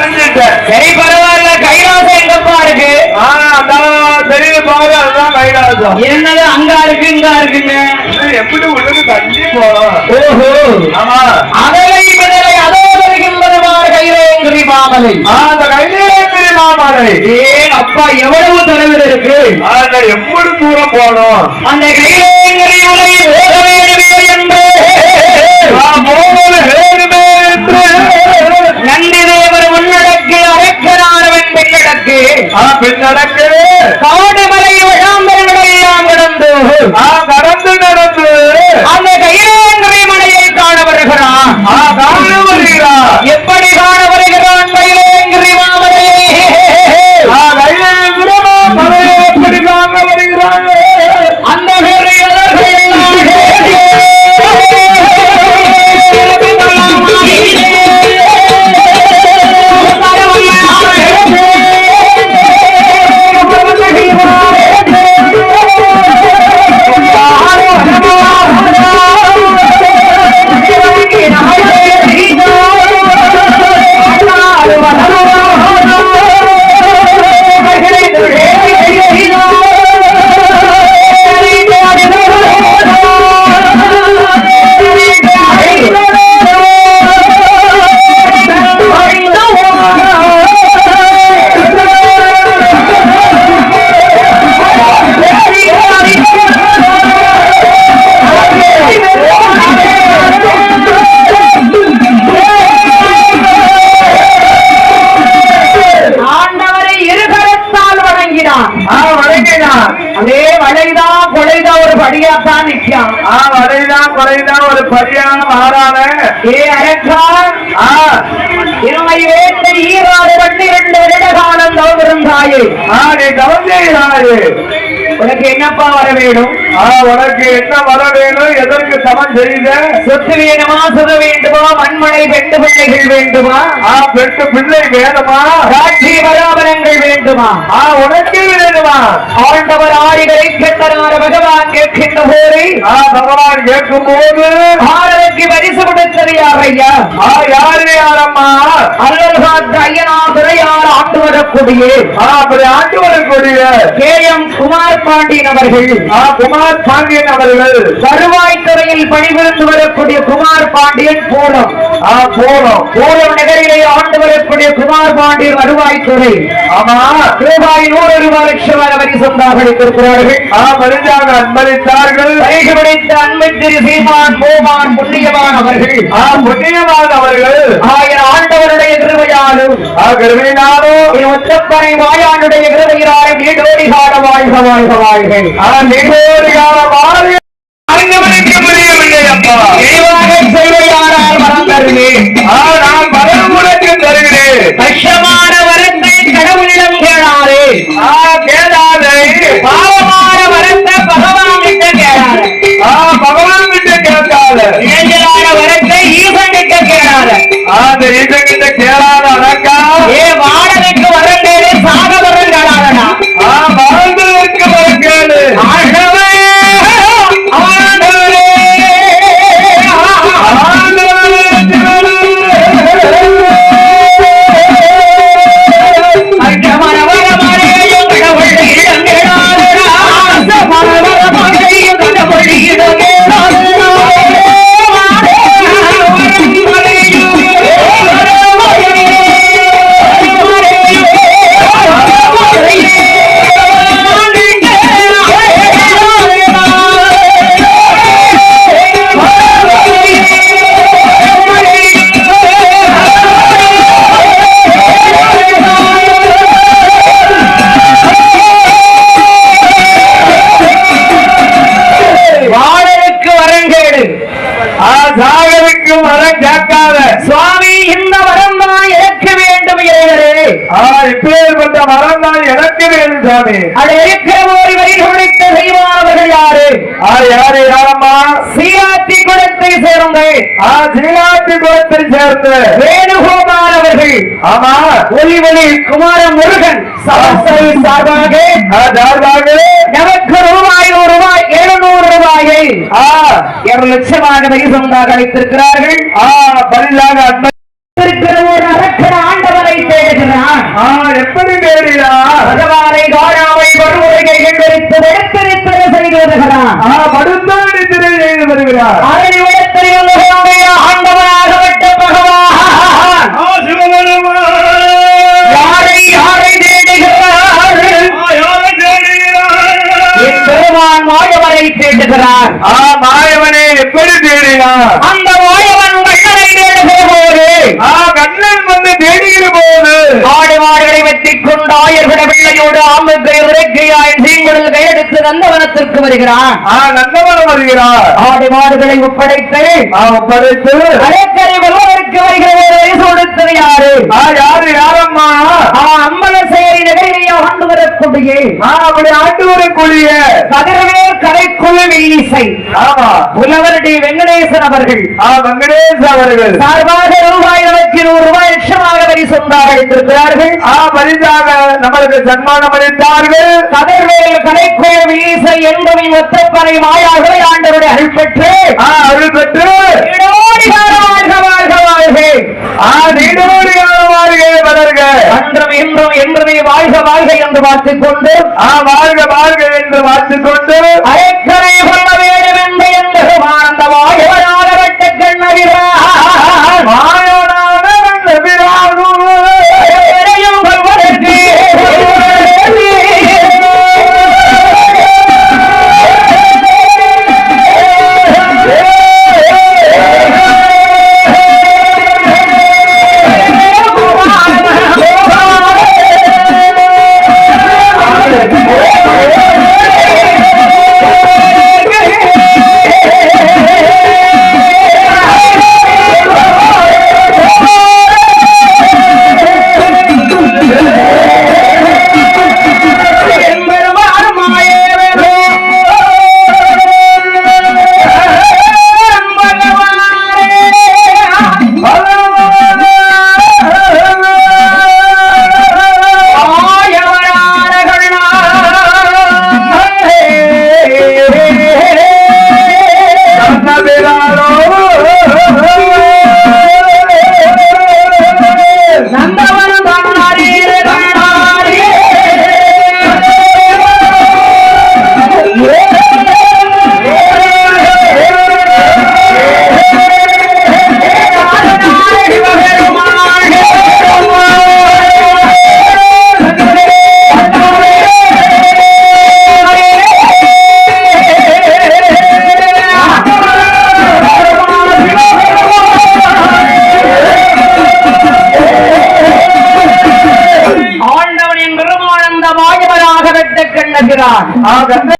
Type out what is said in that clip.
அறிஞ்சிட்டேன் சரி பரவாயில்ல. கைலாசம் எங்கப்பா இருக்கு? தெரியுது பாரு அதுதான் கைலாசம். என்னது அங்க இருக்கு இங்க இருக்குங்க? எப்படி உள்ளது? தள்ளி போறோம் ஓஹோ. ஆமா. அதலை விடலை அதோ வருகின்றவாறு கைலேங்கிரி மாமலை அந்த கைலேந்திரி மாமலை ஏ அப்பா எவ்வளவு தொலைவில் இருக்கு? எப்படி தூரம் போனோம் அந்த கைலேங்கிரி மலை அதே வளைதா கொலைதா ஒரு படியாத்தான் நிற்கான் ஆ, வடைதான் கொலைதான் ஒரு பரியான மாறான ஏ ஆ, இருமை வருட காலம் தவறிருந்தாயே ஆ, நீ கவர்ந்தாரு உனக்கு என்னப்பா வர வேணும் உனக்கு என்ன வர வேணும் எதற்கு சமன் செய்த? சொத்து வேணுமா சுத வேண்டுமா மண்மனை பெண்டு பிள்ளைகள் வேண்டுமா? ஆ, பெற்று பிள்ளை வேணுமா? ராட்சி பராபரங்கள் வேண்டுமா? ஆ, உனக்கு வேணுமா? ஆண்டவர் ஆடிகளை கெட்டனார பகவான் கேட்கின்ற போது. ஆ, பகவான் கேட்கும் போது. ஆடலுக்கு பரிசு கொடுத்தது யார் ஐயா? ஆ, யாரு யாரம்மா? அல்லல் காத்த ஐயனா துறையார் ஆண்டு வரக்கூடிய அப்படி ஆண்டு வரக்கூடிய கே. எம். குமார் பாண்டியன் அவர்கள். ஆ, குமார் பாண்டியன் அவர்கள். வருவாய்த்துறையில் பணிபுரிந்து வரக்கூடிய குமார் பாண்டியன் போலம். ஆ, போனோம் போலம் நகரிலே ஆண்டு வரக்கூடிய குமார் பாண்டியன் வருவாய்த்துறை. ஆமா. ரூபாய் நூறு ரூபாய் லட்சம் வரி சொந்தாக அளித்திருக்கிறார்கள் ஆ, மனிதாக அன்பளித்தார்கள். பிடித்த அன்பு திரு சீமான் மோமான் புண்ணியவான் அவர்கள். ஆ, புண்ணியவான் அவர்கள். ஆயிரம் ஆண்டவருடைய திருவையாலும் ஆ, கருவினாலும் ஒத்தப்பனை வாயாண்டுடைய கிருதையினாலும் நீடோடி கால வாழ்க வாழ்க வாழ்க. நீடோடி அப்பா. தெளிவாக செய்வையாரால் மறந்தருளேன் ஆ, நான் பலன் உனக்கு தருகிறேன். கஷ்டமான வேணும் சாமி. அது இருக்கிற ஒரு வரி கொடுத்த செய்வானவர்கள் யாரு? ஆ, யாரு யாரம்மா சீராத்தி சேர்ந்த ஆ, சீனாட்டி குலத்தை சேர்ந்து. வேணுகோபால் அவர்கள் ஆமா. ஒளிவெளி குமார முருகன் சமஸ்தை சார்பாக சார்பாக. நமக்கு ரூபாய் நூறு ரூபாய் எழுநூறு ரூபாயை. ஆ, இரண்டு லட்சமாக வரிசந்தாக அளித்திருக்கிறார்கள் ஆ, பரிசாக எப்படி நேரிடா பகவானை காணாமல் வருவதை எடுத்து வெடுத்திருத்தனை செய்து வருகிறார். படுத்த நிதிரை செய்து வருகிறார். அதை உலகமுடைய ஆண்டவனாக விட்ட பகவான். யாரை யாரை தேடுகிறார்? பெருமான் மாயவனை தேடுகிறார். ஆ மாயவனை எப்படி தேடினார் அந்த மாயவன் கண்ணனை தேடுகிற போது வந்து தேடுகிற போது ஆடு மாடுகளை வெட்டிக் கொண்டு பிள்ளையோடு ஆம்புக்கை உரைக்கையாய் சீங்குடல் கையெடுத்து நந்தவனத்திற்கு வருகிறான். நந்தவனம் வருகிறார். ஆடு மாடுகளை ஒப்படைத்து ஒப்படைத்து. அலைக்கரை வெல்வதற்கு வருகிற ஒரு வயசு கொடுத்தது யாரு? யாரு யாரம்மா? அம்பலசேரி நகரிலேயே ஆண்டு வரக்கூடிய அப்படி ஆண்டு வரக்கூடிய கதிரவேல் கலைக்குழு வில்லிசை ஆமா. புலவர் டி வெங்கடேசன் அவர்கள். ஆ வெங்கடேஷ் அவர்கள். சார்பாக ரூபாய் இருபத்தி நூறு ரூபாய் லட்சமாக வரி சொந்தாக பரிசாக நம்மளுக்கு சன்மானம் அளித்தார்கள். என்பதை ஒத்தப்பனை மாயாகவே ஆண்டவருடைய அருள் பெற்று அருள் பெற்று. கால வாழ்க வாழ்க என்று பார்த்துக் கொண்டு ஆ வாழ்க வாழ்க என்று வாழ்த்துக் கொண்டு 好准备